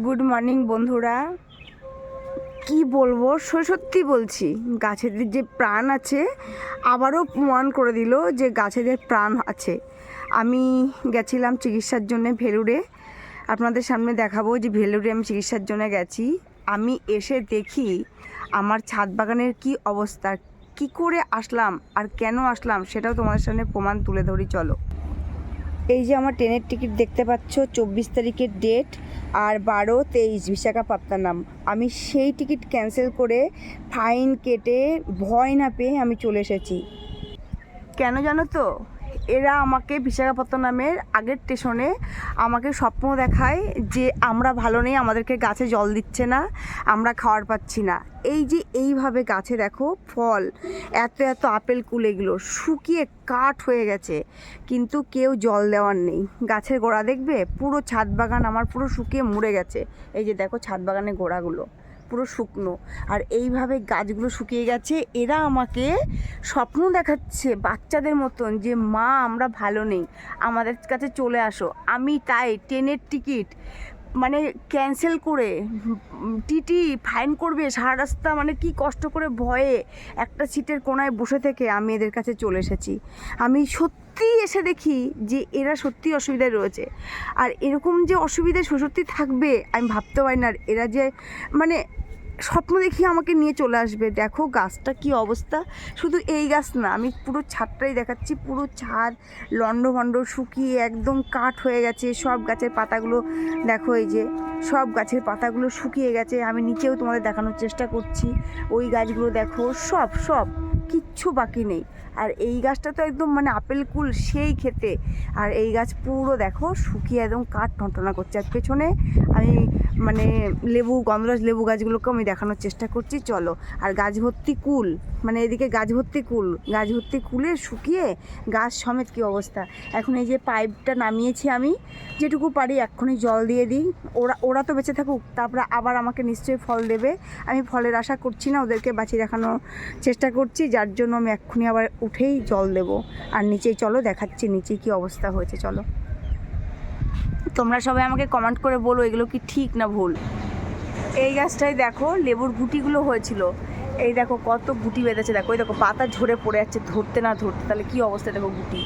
Good morning বন্ধুরা। কি বলব? সত্যি বলছি, গাছেদের যে প্রাণ আছে, আবারও প্রমাণ করে দিল যে গাছেদের প্রাণ আছে। আমি গেছিলাম চিকিৎসার জন্য ভেলুরে আপনাদের সামনে দেখাবো যে ভেলুরে আমি চিকিৎসার জন্য গেছি। আমি এসে দেখি আমার ছাদ বাগানের কি অবস্থা, কি করে আসলাম আর কেন আসলাম সেটাও তোমাদের সামনে প্রমাণ তুলে ধরি, চলো। এই যে আমার ট্রেনের টিকিট দেখতে পাচ্ছ, চব্বিশ তারিখের ডেট আর বারো তেইশ বিশাখাপত্তনম। আমি সেই টিকিট ক্যান্সেল করে ফাইন কেটে ভয় না পেয়ে আমি চলে এসেছি। কেন জানো তো? এরা আমাকে বিশাখাপত্তনমের আগের স্টেশনে আমাকে স্বপ্ন দেখায় যে আমরা ভালো নেই, আমাদেরকে গাছে জল দিচ্ছে না, আমরা খাওয়ার পাচ্ছি না। এই যে এইভাবে গাছে দেখো ফল, এত এত আপেল, কুল এগুলো শুকিয়ে কাঠ হয়ে গেছে, কিন্তু কেউ জল দেওয়ার নেই। গাছের গোড়া দেখবে? পুরো ছাদ বাগান আমার পুরো শুকিয়ে মরে গেছে। এই যে দেখো ছাদ বাগানের গোড়াগুলো। পুরো শুকনো। আর এইভাবে গাছগুলো শুকিয়ে গেছে। এরা আমাকে স্বপ্ন দেখাচ্ছে বাচ্চাদের মতন যে, মা, আমরা ভালো নেই। আমাদের কাছে চলে আসো। আমি তাই ট্রেনের টিকিট মানে ক্যান্সেল করে টিটি ফাইন করবে সারা রাস্তা। মানে কি কষ্ট করে ভয়ে একটা সিটের কোনায় বসে থেকে আমি এদের কাছে চলে এসেছি। আমি সত্যি এসে দেখি যে, এরা সত্যি অসুবিধায় রয়েছে। আর এরকম যে অসুবিধায় সত্যি থাকবে, আমি ভাবতে পারি না। আর এরা যে মানে স্বপ্ন দেখি আমাকে নিয়ে চলে আসবে। দেখো গাছটা কি অবস্থা। শুধু এই গাছ না, আমি পুরো ছাদটাই দেখাচ্ছি। পুরো ছাদ লন্ডভন্ড শুকিয়ে একদম কাঠ হয়ে গেছে। সব গাছের পাতাগুলো, দেখো এই যে, সব গাছের পাতাগুলো শুকিয়ে গেছে। আমি নিচেও তোমাদের দেখানোর চেষ্টা করছি। ওই গাছগুলো দেখো, সব সব। কিচ্ছু বাকি নেই। আর এই গাছটা তো একদম মানে আপেল কুল সেই খেতে আর এই গাছ পুরো দেখো শুকিয়ে একদম কাঠ টনটনা করছে। আর পেছনে আমি মানে লেবু, গন্ধরাজ লেবু গাছগুলোকে আমি দেখানোর চেষ্টা করছি, চলো। আর গাছ ভর্তি কুল মানে এদিকে গাছ ভর্তি কুল, গাছ ভর্তি কুলে শুকিয়ে গাছ সমেত কী অবস্থা? এখন এই যে পাইপটা নামিয়েছি আমি, যেটুকু পারি এক্ষুনি জল দিয়ে দিই। ওরা ওরা তো বেঁচে থাকুক, তারপরে আবার আমাকে নিশ্চয়ই ফল দেবে। আমি ফলের আশা করছি না, ওদেরকে বাঁচিয়ে রাখানোর চেষ্টা করছি যার জন্য আমি এক্ষুনি আবার উঠেই জল দেব। আর নিচেই চলো, দেখাচ্ছি নিচে কি অবস্থা হয়েছে, চলো। তোমরা সবাই আমাকে কমেন্ট করে বলো, এগুলো কি ঠিক না ভুল? এই গাছটাই দেখো লেবুর গুটিগুলো হয়েছিল। এই দেখো কত গুটি বেঁধেছে, দেখো, এই দেখো পাতা ঝরে পড়ে যাচ্ছে, ধরতে না ধরতে, তাহলে কি অবস্থা, দেখো গুটি।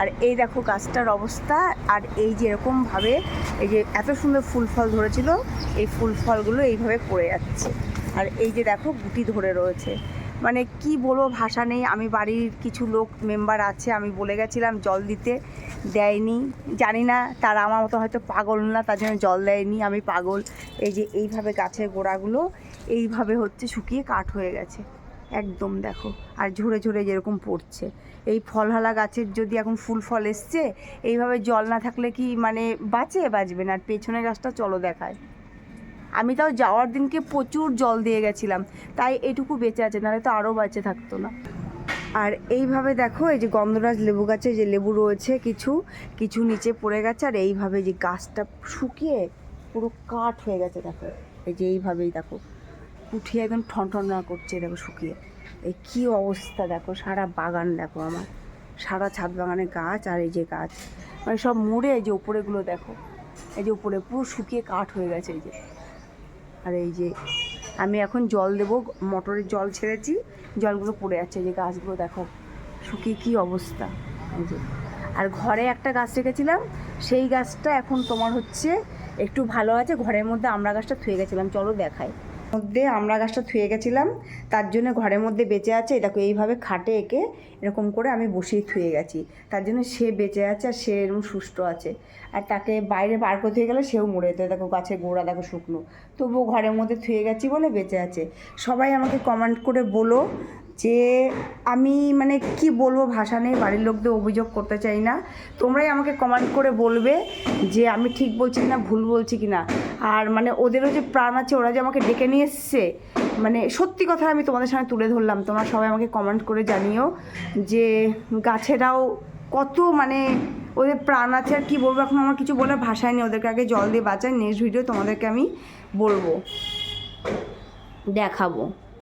আর এই দেখো গাছটার অবস্থা, আর এই যে এরকমভাবে এই যে এত সুন্দর ফুল ফল ধরেছিল, এই ফুল ফলগুলো এইভাবে পড়ে যাচ্ছে। আর এই যে দেখো গুটি ধরে রয়েছে। মানে কি বলব, ভাষা নেই। আমি বাড়ির কিছু লোক মেম্বার আছে, আমি বলে গেছিলাম জল দিতে। দেয়নি। জানি না, তারা আমার মতো হয়তো পাগল না, তার জন্য জল দেয়নি। আমি পাগল। এই যে এইভাবে গাছের গোড়াগুলো, এইভাবে হচ্ছে শুকিয়ে কাঠ হয়ে গেছে। একদম দেখো। আর ঝরে ঝরে যেরকম পড়ছে। এই ফলহালা গাছের যদি এখন ফুল ফল এসছে, এইভাবে জল না থাকলে কি মানে বাঁচে বাঁচবে না? আর পেছনের গাছটা চলো দেখায়। আমি তাও যাওয়ার দিনকে প্রচুর জল দিয়ে গেছিলাম। তাই এটুকু বেঁচে আছে, নাহলে তো আরও বেঁচে থাকতো না। আর এইভাবে দেখো, এই যে গন্ধরাজ লেবু গাছে যে লেবু রয়েছে কিছু কিছু নিচে পড়ে গেছে, আর এইভাবে যে গাছটা শুকিয়ে পুরো কাঠ হয়ে গেছে দেখো। এই যে এইভাবেই দেখো, উঠিয়ে একদম ঠন ঠন না করছে দেখো শুকিয়ে। এই কি অবস্থা দেখো, সারা বাগান দেখো আমার। সারা ছাদ বাগানে গাছ আর এই যে গাছ। মানে সব মুড়ে এই যে উপরেগুলো দেখো। এই যে উপরে পুরো শুকিয়ে কাঠ হয়ে গেছে এই যে। আর এই যে আমি এখন জল দেবো, মটরের জল ছেড়েছি, জলগুলো পড়ে যাচ্ছে যে গাছগুলো দেখো, শুকিয়ে কী অবস্থা আর ঘরে একটা গাছ রেখেছিলাম, সেই গাছটা এখন তোমার হচ্ছে একটু ভালো আছে, ঘরের মধ্যে আমরা গাছটা থুয়ে গেছিলাম, চলো দেখাই। মধ্যে আমরা গাছটা থুয়ে গেছিলাম, তার জন্য ঘরের মধ্যে বেঁচে আছে দেখো এইভাবে খাটে এঁকে এরকম করে আমি বসেই থুয়ে গেছি। তার জন্য সে বেঁচে আছে আর সে এরকম সুস্থ আছে। আর তাকে বাইরে বার করতে গেলে সেও মরে যেত। দেখো গাছের গোড়া দেখো শুকনো। তবুও ঘরের মধ্যে থুয়ে গেছি বলে বেঁচে আছে। সবাই আমাকে কমেন্ট করে বলো যে আমি মানে কি বলব, ভাষা নেই বাড়ির লোকদের অভিযোগ করতে চাই না। তোমরাই আমাকে কমেন্ট করে বলবে যে আমি ঠিক বলছি কি না ভুল বলছি কি না আর মানে ওদেরও যে প্রাণ আছে, ওরা যে আমাকে ডেকে নিয়ে এসছে মানে সত্যি কথা আমি তোমাদের সামনে তুলে ধরলাম। তোমরা সবাই আমাকে কমেন্ট করে জানিও যে গাছেরাও কত মানে ওদের প্রাণ আছে আর কী বলব। এখন আমার কিছু বলার ভাষায় নেই, ওদেরকে আগে জল দিয়ে বাঁচাই। নেক্সট ভিডিও তোমাদেরকে আমি বলব। দেখাবো।